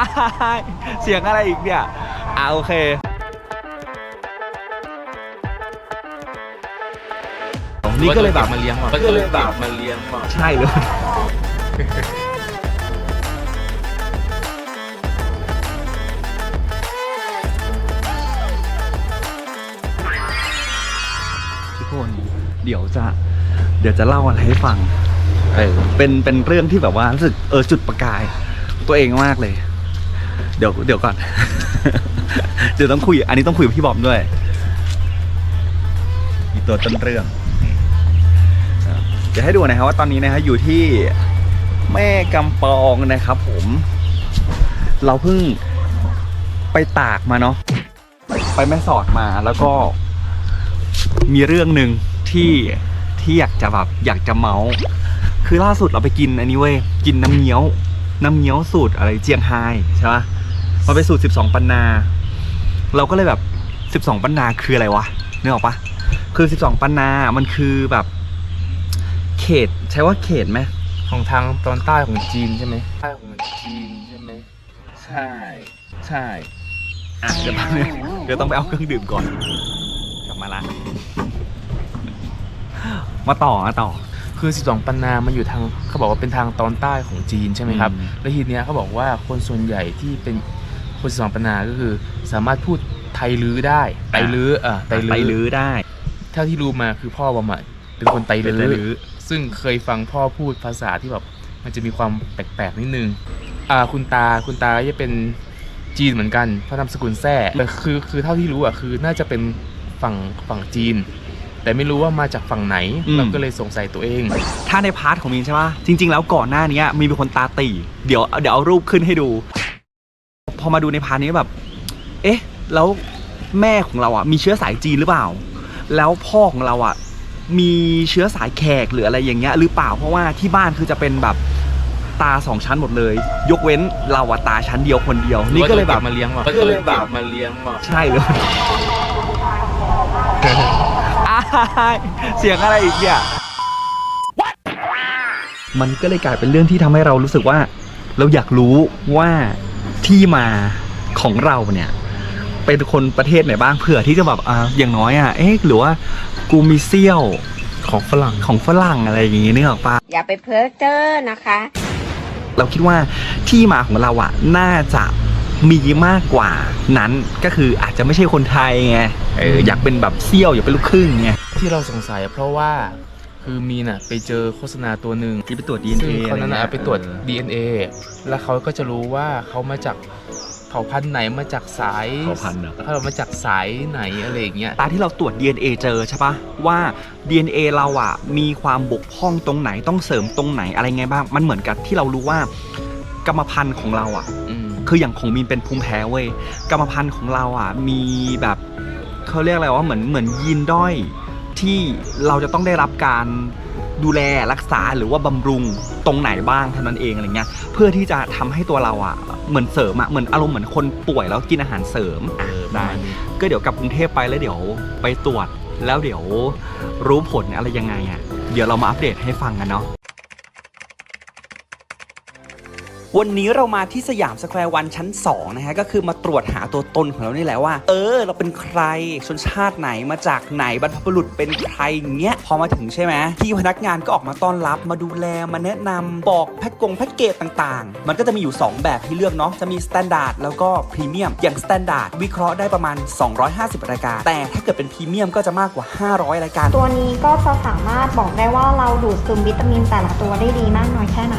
อ้ายเสียงอะไรอีกเนี่ยอ่าโอเคนี่ก็เลยแบบมาเลี้ยงว่ะก็เลยแบบมาเลี้ยงว่ะใช่เลยทุกคนเดี๋ยวจะ เดี๋ยวจะเล่าอะไรให้ฟัง เออเป็นเป็นเรื่องที่แบบว่ารู้สึกเออจุดประกาย ตัวเองมากเลย เดี๋ยวเดี๋ยวก่อน เดี๋ยวต้องคุย อันนี้ต้องคุยกับพี่บอมด้วยมีตัวต้นเรื่องเดี๋ยวให้ดูนะครับว่าตอนนี้นะฮะอยู่ที่แม่กำปองนะครับ ผม เราเพิ่งไปตากมาเนาะไปแม่สอดมาแล้วก็มีเรื่องหนึ่งที่ที่อยากจะแบบอยากจะเมาส์คือล่าสุดเราไปกินอันนี้เว้ยกินน้ำเงี้ยว น้ำเงี้ยวสูตรอะไรเจียงไฮ้ใช่ปะ มันเป็นสูตร 12 ปันนา เราก็เลยแบบ 12 ปันนาคืออะไรวะนึกออกปะคือ 12 ปันนา มันคือแบบ เขตใช้ว่าเขตไหมของทางตอนใต้ของจีนใช่ไหมใต้ของจีนใช่ไหมใช่ ใช่อะเดี๋ยวแป๊บนึงเดี๋ยวต้องไปเอาเครื่องดื่มก่อน กลับมาละ มาต่อมาต่อ คือ 12 ปันนา มันอยู่ทางเขาบอกว่าเป็นทางตอนใต้ของจีนใช่ไหมครับ อืม แล้วทีเนี้ยเขาบอกว่าคนส่วนใหญ่ที่เป็น คน12ปันนาก็คือ สามารถพูดไทยลื้อได้ไตลื้ออะไตไปลื้อลื้อได้เท่าที่รู้มาคือพ่อบอมอะเป็นคนไตเป็นไตลื้ลื้ออซึ่งเคยฟังพ่อพูดภาษาที่แบบมันจะมีความแปลกๆนิดนึงอ่าคุณตาคุณตาก็จะเป็นจีนเหมือนกันเพราะนามสกุลแซ่แต่คือคือเท่าที่รู้อะคือน่าจะเป็นฝั่งฝั่งจีน แต่ไม่รู้ว่ามาจากฝั่งไหนเราก็เลยสงสัยตัวเอง ถ้าในพาร์ทของมีนใช่ปะจริง ๆ แล้วก่อนหน้านี้มีเป็นคนตาตีเดี๋ยวเดี๋ยวเอารูปขึ้นให้ดู พอมาดูในพาร์ทนี้แบบ เอ๊ะ แล้วแม่ของเราอะ มีเชื้อสายจีนหรือเปล่า แล้วพ่อของเราอะ มีเชื้อสายแขกหรืออะไรอย่างเงี้ยหรือเปล่าเพราะว่าที่บ้านคือจะเป็นแบบตาสองชั้นหมดเลย ยกเว้นเราอะตาชั้นเดียวคนเดียว นี่ก็เลยแบบมาเลี้ยงว่ะก็เลยแบบมาเลี้ยงว่ะใช่เลยอ้ายเสียงอะไรอีกเนี่ยมันก็เลยกลายเป็นเรื่องที่ทำให้เรารู้สึกว่า เราอยากรู้ว่า ที่มาของเราเนี่ย เป็นคนประเทศไหนบ้างเผื่อที่จะแบบอ่าอย่างน้อยอะเอ๊ะหรือว่ากูมีเซี่ยวของฝรั่งของฝรั่งอะไรอย่างงี้นึกออกปะอย่าไปเพ้อเจ้อนะคะ เราคิดว่าที่มาของเราอะน่าจะมีมากกว่านั้นก็คืออาจจะไม่ใช่คนไทยไงเอออยากเป็นแบบเซี่ยวอยากเป็นลูกครึ่งไงที่เราสงสัยเพราะว่า คือมีน่ะไปเจอโฆษณาตัวหนึ่งที่ไปตรวจ ซึ่ DNA งเขานั้นอะน่ะรเอาไปตรวจเออ DNA แล้วเขาก็จะรู้ว่าเขามาจากเผ่าพันธุ์ไหนมาจากสายเผ่าพันธุ์เหรอ เขามาจากสายไหนอะไรอย่างเงี้ย ตาที่เราตรวจ DNA เจอใช่ปะว่า DNA เราอะมีความบกพร่องตรงไหนต้องเสริมตรงไหนอะไรไงบ้างมันเหมือนกับที่เรารู้ว่า กรรมพันธุ์ของเราอะอืมคืออย่างของมีนเป็นภูมิแพ้เว้ยกรรมพันธุ์ของเราอะมีแบบเขาเรียกอะไรว่าเหมือนเหมือนยีนด้อย ที่เราจะต้องได้รับการดูแลรักษาหรือว่าบำรุงตรงไหนบ้างเท่านั้นเองอะไรเงี้ยเพื่อที่จะทำให้ตัวเราอะเหมือนเสริมอะเหมือนอารมณ์เหมือนคนป่วยแล้วกินอาหารเสริมเออได้ก็เดี๋ยวกลับกรุงเทพไปแล้วเดี๋ยวไปตรวจแล้วเดี๋ยวรู้ผลอะไรยังไงอะเดี๋ยวเรามาอัปเดตให้ฟังกันเนาะ วันนี้เรามาที่สยามสแควร์วันชั้น 2 นะฮะ ก็คือมาตรวจหาตัวตนของเรานี่แหละว่า เออ เราเป็นใครชนชาติไหนมาจากไหนบรรพบุรุษเป็นใครอย่างเงี้ย พอมาถึงใช่ไหมพี่พนักงานก็ออกมาต้อนรับมาดูแลมาแนะนำบอกแพ็กกงแพ็กเกจต่างๆ มันก็จะมีอยู่ 2 แบบให้เลือกเนาะจะมีสแตนดาร์ดแล้วก็พรีเมียมอย่างสแตนดาร์ดวิเคราะห์ได้ประมาณ 250 รายการ แต่ถ้าเกิดเป็นพรีเมียมก็จะมากกว่า 500 รายการ ตัวนี้ก็จะสามารถบอกได้ว่าเราดูดซึมวิตามินแต่ละตัวได้ดีมากน้อยแค่ไหน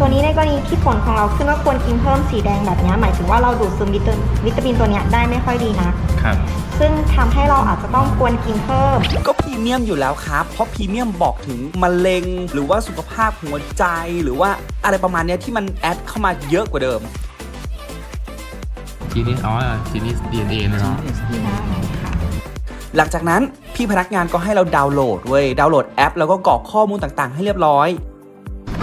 ตัวนี้ในกรณีที่ผลของเราขึ้นว่าควรกินเพิ่มสีแดงแบบนี้หมายถึงว่าเราดูดซึมวิตาวิตามินตัวเนี้ยได้ไม่ค่อยดีนะครับซึ่งทำให้เราอาจจะต้องควรกินเพิ่ม ก็พรีเมียมอยู่แล้วครับ เพราะพรีเมียมบอกถึงมะเร็ง หรือว่าสุขภาพหัวใจหรือว่าอะไรประมาณเนี้ยที่มันแอดเข้ามาเยอะกว่าเดิมทีนี้อ๋อทีนี้ DNA นะเนาะหลังจากนั้นพี่พนักงานก็ให้เราดาวน์โหลดเว้ยดาวน์โหลดแอป แล้วก็กรอกข้อมูลต่างๆ ให้เรียบร้อย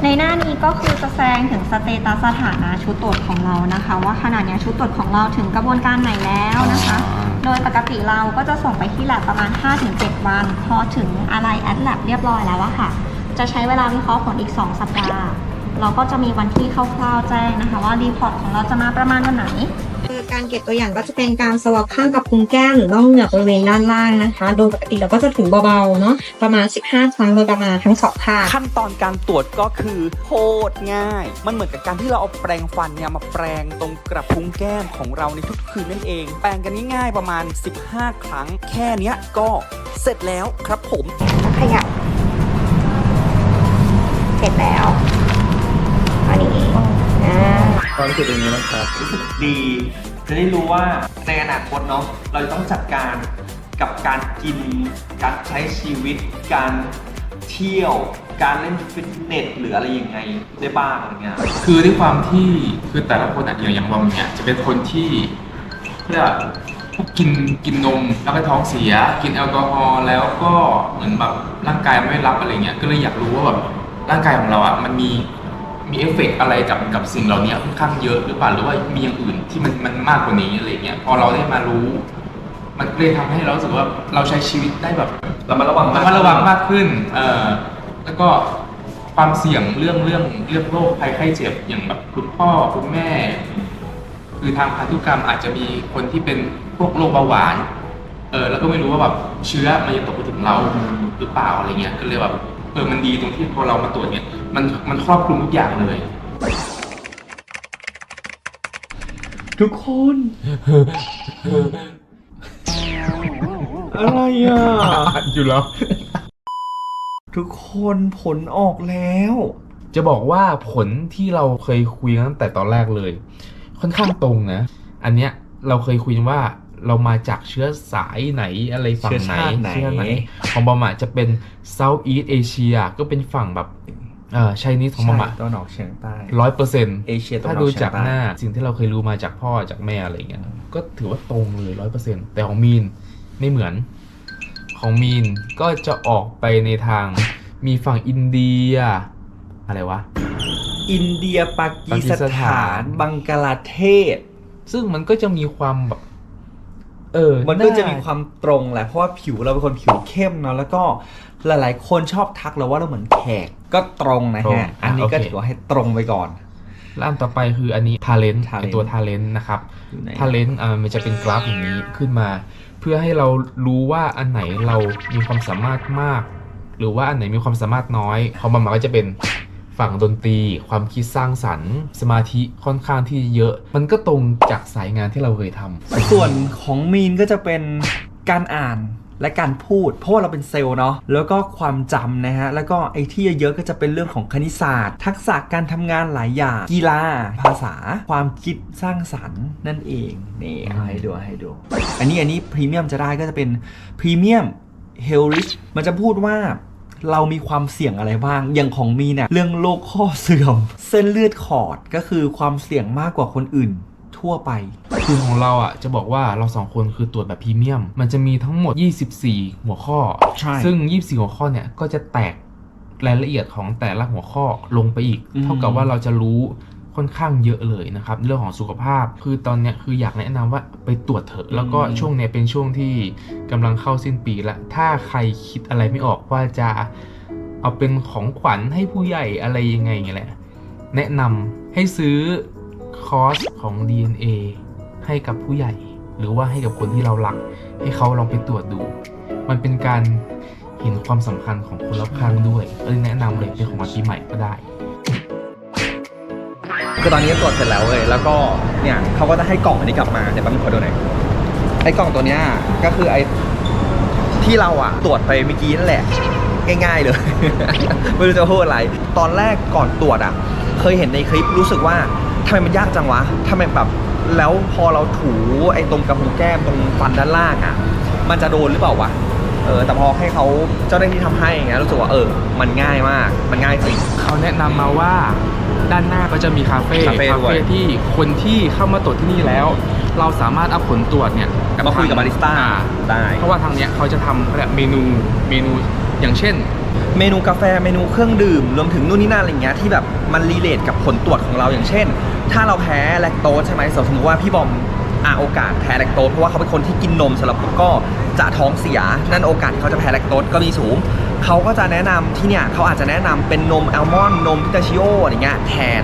ในหน้านี้ก็คือจะแสดงถึงสเตตัสสถานะชุดตรวจของเรานะคะ ว่าขนาดนี้ยชุดตรวจของเราถึงกระบวนการไหนแล้วนะคะ โดยปกติเราก็จะส่งไปที่แลบประมาณ 5-7 วัน พอถึงอะไรแอดแลบเรียบร้อยแล้วอะค่ะ จะใช้เวลาวิเคราะห์ผลอีก 2 สัปดาห์ เราก็จะมีวันที่คร่าวๆแจ้งนะคะ ว่ารีพอร์ตของเราจะมาประมาณวันไหนคือ การเก็บตัวอย่างก็จะเป็นการสวอปข้างกับพุงแก้มหรือน่องเหงือกบริเวณด้านล่างนะคะ โดยปกติเราก็จะถึงเบาๆเนาะประมาณ 15 ครั้งโดยประมาณทั้งสองข้างขั้นตอนการตรวจก็คือโคตรง่าย มันเหมือนกับการที่เราเอาแปรงฟันเนี่ยมาแปรงตรงกระพุ้งแก้มของเราในทุกคืนนั่นเอง แปรงกันง่ายๆประมาณ 15 ครั้ง แค่เนี้ยก็เสร็จแล้วครับผมขยับ รู้สึกเป็นยังไงบ้างครับรู้สึกดีจะได้รู้ว่าในอนาคตเนาะเราจะต้องจัดการกับการกิน การใช้ชีวิต การเที่ยว การเล่นฟิตเนสหรืออะไรยังไงได้บ้างอะไรเงี้ย คือด้วยความที่คือแต่ละคนอะอย่างอย่างบอมเนี่ยจะเป็นคนที่เรียกว่าพวกกินกินนมแล้วก็ท้องเสีย กินแอลกอฮอล์แล้วก็เหมือนแบบร่างกายไม่รับอะไรเงี้ยก็เลยอยากรู้ว่าแบบร่างกายของเราอะมันมี มีเอฟเฟกต์อะไรกับกับสิ่งเหล่านี้ค่อนข้างเยอะหรือเปล่าหรือว่ามีอย่างอื่นที่มันมันมากกว่านี้อะไรเงี้ยพอเราได้มารู้ มันเลยทำให้เรารู้สึกว่าเราใช้ชีวิตได้แบบเรามาระวังระมัดระวังมากขึ้นเอ่อแล้วก็ความเสี่ยงเรื่องเรื่องเรื่องโรคภัยไข้เจ็บอย่างแบบคุณพ่อคุณแม่ คือทางพันธุกรรมอาจจะมีคนที่เป็นพวกโรคเบาหวานเออแล้วก็ไม่รู้ว่าแบบเชื้อมันจะตกไปถึงเราหรือเปล่าอะไรเงี้ยก็เลยแบบ เออมันดีตรงที่พอเรามาตรวจเนี่ยมันมันครอบคลุมทุกอย่างเลย ทุกคน อะไรอะ อยู่แล้ว ทุกคนผลออกแล้ว จะบอกว่าผลที่เราเคยคุยกันตั้งแต่ตอนแรกเลย ค่อนข้างตรงนะ อันเนี้ยเราเคยคุยกันว่า เรามาจากเชื้อสายไหนอะไรฝั่งไหนเชื้อชาติไหนของบอมอะจะเป็น South East Asia ก็เป็นฝั่งแบบเออ Chinese ของบอมอะตะวันออกเฉียงใต้ร้อยเปอร์เซ็นต์เอเชียตะวันถ้าออกดูเฉียงใต้จากหน้าสิ่งที่เราเคยรู้มาจากพ่อจากแม่อะไรเงี้ยก็ถือว่าตรงเลยร้อยเปอร์เซ็นต์แต่ของมีนไม่เหมือน ของมีนก็จะออกไปในทางมีฝั่งอินเดีย อะไรวะ อินเดียปากีสถาน บังกลาเทศ ซึ่งมันก็จะมีความแบบ เออมันก็จะามีความตรงแหละเพราะว่าผิวเราเป็นคนผิวเข้มเนาะแล้วก็หลาย ๆ คนชอบทักเราว่าเราเหมือนแขกก็ตรงนะตรงฮะ อันนี้ก็โอเค ถือว่าให้ตรงไปก่อน แล้วอันต่อไปคืออันนี้ทาเลนต์ Talent เป็นตัวทาเลนต์นะครับ อยู่ไหนทาเลนต์อ่ามันจะเป็นกราฟอย่างนี้ขึ้นมา เพื่อให้เรารู้ว่าอันไหนเรามีความสามารถมาก หรือว่าอันไหนมีความสามารถน้อยของมันก็จะเป็น ฝั่งดนตรีความคิดสร้างสรรค์ สมาธิค่อนข้างที่เยอะ มันก็ตรงจากสายงานที่เราเคยทำส่วนของมีนก็จะเป็นการอ่านและการพูด เพราะว่าเราเป็นเซลล์เนาะแล้วก็ความจำนะฮะ แล้วก็ไอ้ที่เยอะๆก็จะเป็นเรื่องของคณิตศาสตร์ ทักษะการทำงานหลายอย่างกีฬา ภาษา ความคิดสร้างสรรค์นั่นเองนี่เอาให้ดูให้ดู อันนี้อันนี้พรีเมียมจะได้ก็จะเป็นพรีเมียมเฮลิชมันจะพูดว่า เรามีความเสี่ยงอะไรบ้าง อย่างของมีเนี่ยเรื่องโรคข้อเสื่อม เส้นเลือดขอดก็คือความเสี่ยงมากกว่าคนอื่นทั่วไป คือของเราอะจะบอกว่าเราสองคนคือตรวจแบบพรีเมียม มันจะมีทั้งหมด 24 หัวข้อ ใช่ ซึ่ง 24 หัวข้อเนี่ยก็จะแตกรายละเอียดของแต่ละหัวข้อลงไปอีกอืมเท่ากับว่าเราจะรู้ ค่อนข้างเยอะเลยนะครับเรื่องของสุขภาพ คือตอนเนี้ยคืออยากแนะนำว่าไปตรวจเถอะ แล้วก็ช่วงเนี้ยเป็นช่วงที่กำลังเข้าสิ้นปีแล้วถ้าใครคิดอะไรไม่ออกว่าจะเอาเป็นของขวัญให้ผู้ใหญ่อะไรยังไงอย่างเงี้ยแหละแนะนำให้ซื้อคอร์สของ DNA ให้กับผู้ใหญ่ หรือว่าให้กับคนที่เรารัก ให้เขาลองไปตรวจดู มันเป็นการเห็นความสำคัญของคนรอบข้างด้วย เออแนะนำเลยเป็นของวันปีใหม่ก็ได้ คือตอนนี้ตรวจเสร็จแล้วเลยแล้วก็เนี่ยเขาก็จะให้กล่องอันนี้กลับมาเดี๋ยวแป๊บนึงขอดูหน่อยไอ้กล่องตัวเนี้ยก็คือไอ้ที่เราอะตรวจไปเมื่อกี้นั่นแหละ ง่ายๆเลย ไม่รู้จะพูดอะไร ตอนแรกก่อนตรวจอะเคยเห็นในคลิปรู้สึกว่าทำไมมันยากจังวะทำไมแบบแล้วพอเราถูไอ้ตรงกระพุ้งแก้มตรงฟันด้านล่างอะมันจะโดนหรือเปล่าวะเออแต่พอให้เขาเจ้าหน้าที่ทำให้อย่างเงี้ยรู้สึกว่าเออ มันง่ายมาก มันง่ายจริงเขาแนะนำมาว่า ด้านหน้าก็จะมีคาเฟ่คาเฟ่ด้วยที่คนที่เข้ามาตรวจที่นี่แล้ว เราสามารถเอาผลตรวจเนี่ยมาคุยกับบาริสต้าอ่ได้ เพราะว่าทางเนี้ยเขาจะทำแบบเมนูเมนูอย่างเช่น เมนูกาแฟเมนูเครื่องดื่ม รวมถึงนู่นนี่นั่นอะไรเงี้ยที่แบบมันรีเลทกับผลตรวจของเราอย่างเช่น ถ้าเราแพ้แลคโตสใช่ไหมสมมติว่าพี่บอม อะโอกาสแพ้แลคโตสเพราะว่าเขาเป็นคนที่กินนมสำหรับผมก็จะท้องเสียนั่นโอกาสที่เขาจะแพ้แลคโตสก็มีสูง เขาก็จะแนะนำที่เนี่ยเขาอาจจะแนะนำเป็นนมอัลมอนด์นมพิตาชิโออะไรเงี้ยแทน